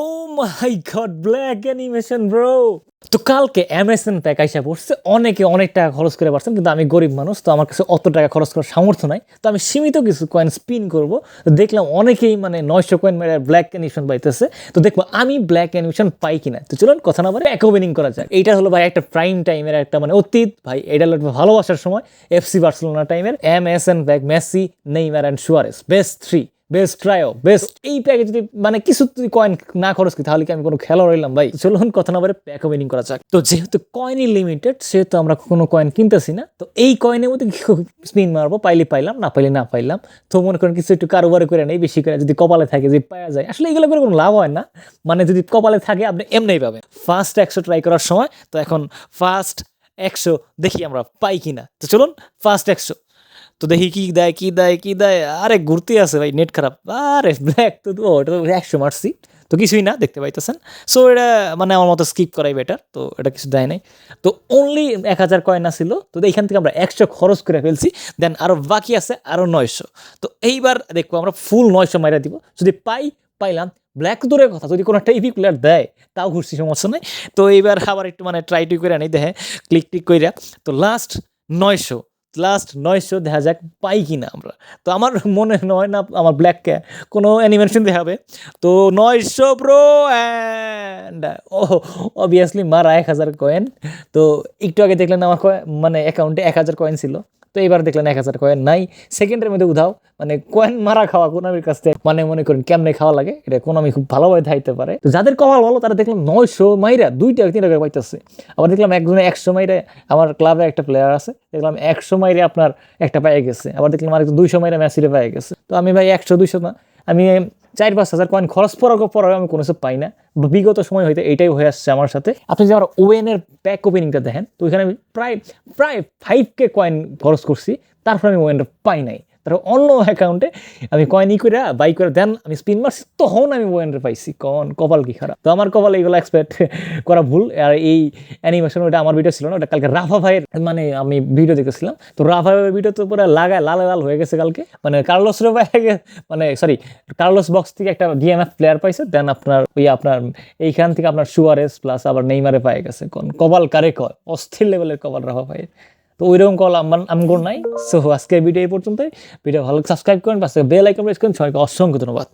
O my god black animation bro তো কালকে Amazon pack আইসা পড়ছে, অনেকে অনেক টাকা খরচ করে পারছেন, কিন্তু আমি গরিব মানুষ, তো আমার কাছে অত টাকা খরচ করার সামর্থ্য নাই। তো আমি সীমিত কিছু কয়েন স্পিন করব। দেখলাম অনেকেই মানে নয়শো কয়েন মেরে ব্ল্যাক অ্যানিমেশন পাইতেছে। তো দেখব আমি ব্ল্যাক অ্যানিমেশন পাই কিনা। তো চলুন কথা না বলে প্যাক ওপেনিং করা যাক। এইটা হলো ভাই একটা প্রাইম টাইমের একটা মানে অতীত। ভাই, এটা হলো ভালোবাসার সময় এফসি বার্সেলোনা টাইমের M S N back Messi Neymar and Suarez best three best trio best এই প্যাকে যদি মানে কিছু যদি কয়েন না খরচ করি, তাহলে কি আমি কোনো খেলা রইলাম ভাই, চলুন কথা না বলে প্যাক ওপেনিং করা যাক। তো যেহেতু কয়েনই লিমিটেড সেহেতু আমরা কোনো কয়েন কিনতেছি না, তো এই কয়েনের মধ্যে স্পিন মারবো? পাইলে পাইলাম, না পাইলে না পাইলাম। তো মনে করেন কিছু একটু কারোবারে করে নেই, বেশি করে যদি কপালে থাকে, যদি পাওয়া যায়। আসলে এগুলো করে কোনো লাভ হয় না। মানে যদি কপালে থাকে, আপনি এমনি পাবেন। ফার্স্ট একশো ট্রাই করার সময়, তো এখন ফার্স্ট একশো দেখি আমরা পাই কিনা। তো চলুন ফার্স্ট একশো। তো দেখি কি দেয় কি দেয় কি দেয়? আরে ঘুরতে আছে ভাই নেট খারাপ। আরে ব্ল্যাক তো ও, এটা তো একশো মারছি তো কিছুই না, দেখতে পাইতেছেন। সো এটা মানে আমার মতো স্কিপ করাই বেটার তো এটা কিছু দেয় নাই। তো অনলি এক হাজার কয়েন ছিল, তো এইখান থেকে আমরা একশো খরচ করে ফেলছি। দেন আরও বাকি আছে আরও নয়শো। তো এইবার দেখব, আমরা ফুল নয়শো মাইরা দিব। যদি পাই, পাইলাম। ব্ল্যাক দূরের কথা, যদি কোনো একটা ইভি প্লেয়ার দেয়, তাও ঘুরছি, সমস্যা নেই। তো এইবার আবার একটু মানে ট্রাই টুই করে আনি, দেখে ক্লিক টিক কইরা। তো লাস্ট নয়শো। লাস্ট নয়শো দেখা যাক পাই কি না আমরা। তো আমার মনে নয় না আমার ব্ল্যাক ক্যা কোনো অ্যানিমেশন দেখা হবে তো নয়শো প্রো অ্যান্ড ও অবভিয়াসলি মারা এক হাজার কয়েন তো একটু আগে দেখলেন আমার মানে অ্যাকাউন্টে এক হাজার কয়েন ছিল। তো এবার দেখলেন এক হাজার কয়েন নাই। সেকেন্ডের মধ্যে উধাও মানে কয়েন মারা খাওয়া কোনামির কাছ থেকে মানে মনে করেন কেমনে খাওয়া লাগে, এটা কোনামি খুব ভালোভাবে ধাইতে পারে। তো যাদের কপাল ভালো, তারা দেখলাম নয়শো মাইরা দুইটা তিন টাকা পাইতেছে। আবার দেখলাম একজনে একশো মাইরে, আমার ক্লাবে একটা প্লেয়ার আছে, দেখলাম একশো মাইরে আপনার একটা পায়ে গেছে। আবার দেখলাম আরেকজন দুইশো মাইরে ম্যাসিরে পায়ে গেছে। তো আমি ভাই একশো, দুইশো না, আমি চার পাঁচ হাজার কয়েন খরচ পড়ার পর আমি কোনো কিছু পাই না। বিগত সময় হইতে এইটাই হয়ে আসছে আমার সাথে। আপনি যদি আমার ওয়েনের প্যাক ওপেনিংটা দেখেন, তো ওইখানে আমি প্রায় প্রায় ফাইভ কে কয়েন খরচ করছি, তারপর আমি ওয়েনটা পাই নাই। তারপর অন্য অ্যাকাউন্টে আমি কয়েন ই করে বাই করে দেন, আমি স্পিন মারছি, তখন আমি ওয়েনটা পাইছি, কন কপাল কি খারাপ। তো আমার কপাল এইগুলো এক্সপেক্ট করা ভুল, আর এই অ্যানিমেশন ওটা আমার ভিডিও ছিল না, ওটা কালকে রাফা ভাইয়ের মানে আমি ভিডিও দেখেছিলাম। তো রাফা ভাইয়ের ভিডিও তো পুরো লাগায়, লাল লাল হয়ে গেছে কালকে। মানে কার্লোস রোবাই মানে সরি কার্লোস বক্স থেকে একটা ডিএমএফ প্লেয়ার পাইছে দেন আপনার ওই আপনার এইখান থেকে আপনার সুয়ারেস প্লাস আবার নেইমারে পাই গেছে, কোন কপাল কারে কয়? অস্থির লেভেলের কপাল রাফা ভাইয়ের। তো ওইরকম কল আমার আমগর নাই। সো আজকের ভিডিও এই পর্যন্তই। ভিডিও ভালো সাবস্ক্রাইব করেন, পাশে বেল আইকন প্রেস করেন। সবাইকে অসংখ্য ধন্যবাদ।